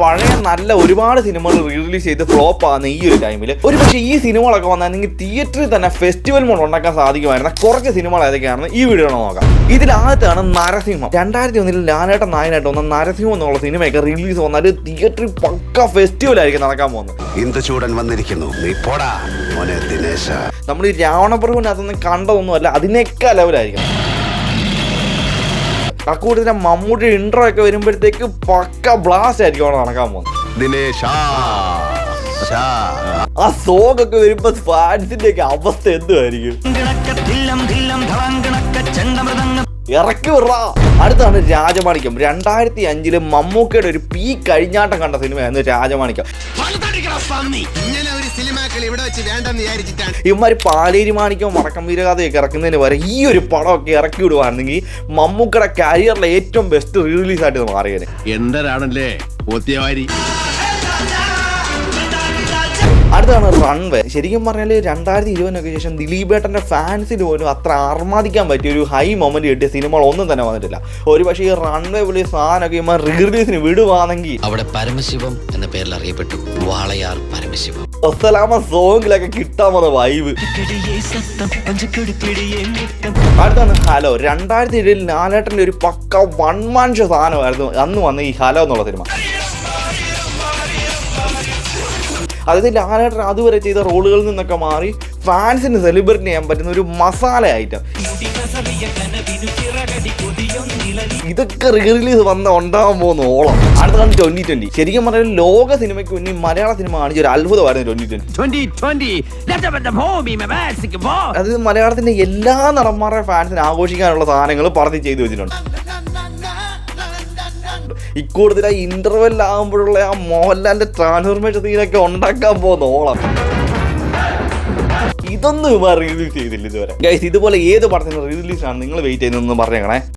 പഴയ നല്ല ഒരുപാട് സിനിമകൾ റിലീസ് ചെയ്ത് ഫ്ലോപ്പ് ആകുന്ന ഈ ഒരു ടൈമിൽ ഒരു പക്ഷേ ഈ സിനിമകളൊക്കെ വന്നിട്ടുണ്ടെങ്കിൽ തിയേറ്ററിൽ തന്നെ ഫെസ്റ്റിവൽ മോഡ് ഉണ്ടാക്കാൻ സാധിക്കുമായിരുന്ന. കുറച്ച് സിനിമകൾ ഏതൊക്കെയാണെന്ന് ഈ വീഡിയോ നോക്കാം. ഇതിലാദ്യത്താണ് നരസിംഹം. രണ്ടായിരത്തി ഒന്നിൽ ലാലേട്ടൻ നായനായിട്ട് വന്ന നരസിംഹം എന്നുള്ള സിനിമയൊക്കെ റിലീസ് വന്നാൽ തിയേറ്ററിൽ പക്ക ഫെസ്റ്റിവൽ ആയിരിക്കും നടക്കാൻ പോകുന്നത്. ഇന്ദുചൂടൻ വന്നിരിക്കുന്നു? നീ പോടാ നമ്മൾ ഈ രാവണപ്രഭുവിനകത്തൊന്നും കണ്ടതൊന്നുമല്ല അതിനേക്കാൾ ലെവലായിരിക്കും അക്കൂട്ടത്തിലെ മമ്മൂട്ടി ഇൻട്രോ ഒക്കെ വരുമ്പോഴത്തേക്ക് പക്ക ബ്ലാസ്റ്റ് ആയിരിക്കും അവിടെ നടക്കാൻ പോകുന്നത്. ദിനേശ. ആ സോങ് ഒക്കെ വരുമ്പോ ഫാൻസിന്റെ ഒക്കെ അവസ്ഥ എന്തുമായിരിക്കും ഇറക്കി വിടാ അടുത്താണ് രാജമാണിക്യം. രണ്ടായിരത്തി അഞ്ചിൽ മമ്മൂക്കയുടെ ഒരു പീ കഴിഞ്ഞാട്ടം കണ്ട സിനിമയായിരുന്നു രാജമാണിക്യം. ഇവന്മാര് പാലേരി മാണിക്യം വടക്കം വീരകഥയൊക്കെ ഇറക്കുന്നതിന് വരെ ഈ ഒരു പടമൊക്കെ ഇറക്കി വിടുവാണെങ്കിൽ മമ്മൂക്കയുടെ കരിയറിലെ ഏറ്റവും ബെസ്റ്റ് റിലീസ് ആയിട്ട് മാറിയത് എന്തരാണല്ലേ? അടുത്താണ് റൺവേ ശരിക്കും പറഞ്ഞാൽ രണ്ടായിരത്തി ഇരുപതിനൊക്കെ ശേഷം ദിലീപേട്ടന്റെ ഫാൻസിന് പോലും അത്ര ആർമാദിക്കാൻ പറ്റിയ ഒരു ഹൈ മൊമെന്റ് കിട്ടിയ സിനിമകൾ ഒന്നും തന്നെ വന്നിട്ടില്ല. ഒരു പക്ഷേ ഈ റൺവേ വലിയ സാധനമൊക്കെ ഇമ്മ റിലീസിന് വിടുവാണെങ്കിൽ അവിടെ പരമശിവം എന്ന പേരിൽ അറിയപ്പെട്ടു. വാളയാർ പരമശിവം. ഒസലാമ സോങ്ങിലൊക്കെ കിട്ടാൻ വൈവ് വൈബ് അടുത്താണ് ഹലോ. രണ്ടായിരത്തി ഏഴിൽ ലാലേട്ടന്റെ ഒരു പക്ക വൺ മാൻ ഷോ സാധനമായിരുന്നു അന്ന് വന്ന ഈ ഹലോ എന്നുള്ള സിനിമ അതായത് ലാലേട്ടൻ അതുവരെ ചെയ്ത റോളുകളിൽ നിന്നൊക്കെ മാറി ഫാൻസിന് സെലിബ്രേറ്റ് ചെയ്യാൻ പറ്റുന്ന ഒരു മസാല ഐറ്റം. ഇതൊക്കെ റിലീസ് വന്ന ഉണ്ടാവാൻ പോകുന്ന ഓളം. അടുത്താണ് ട്വന്റി ട്വന്റി ശരിക്കും പറഞ്ഞാൽ ലോക സിനിമയ്ക്ക് മുന്നിൽ മലയാള സിനിമ കാണിച്ച ഒരു അത്ഭുതമായിരുന്നു ട്വന്റി ട്വന്റി അതായത് മലയാളത്തിന്റെ എല്ലാ നടന്മാരുടെ ഫാൻസിന് ആഘോഷിക്കാനുള്ള സാധനങ്ങൾ പറഞ്ഞ് ചെയ്തു വെച്ചിട്ടുണ്ട്. ഇക്കൂടുതൽ ആ ഇന്റർവെൽ ആകുമ്പോഴുള്ള ആ മോഹൻലാലിന്റെ ട്രാൻസ്ഫോർമേഷൻ സീനൊക്കെ ഉണ്ടാക്കാൻ പോകുന്ന ഓളം. ഇതൊന്നും ഇവ റിലീസ് ചെയ്തില്ല ഇതുവരെ. ഗൈസ് ഇതുപോലെ ഏത് റിലീസ് ആണ്. നിങ്ങൾ വെയിറ്റ് ചെയ്യുന്നതെന്ന് പറഞ്ഞേക്കണേ.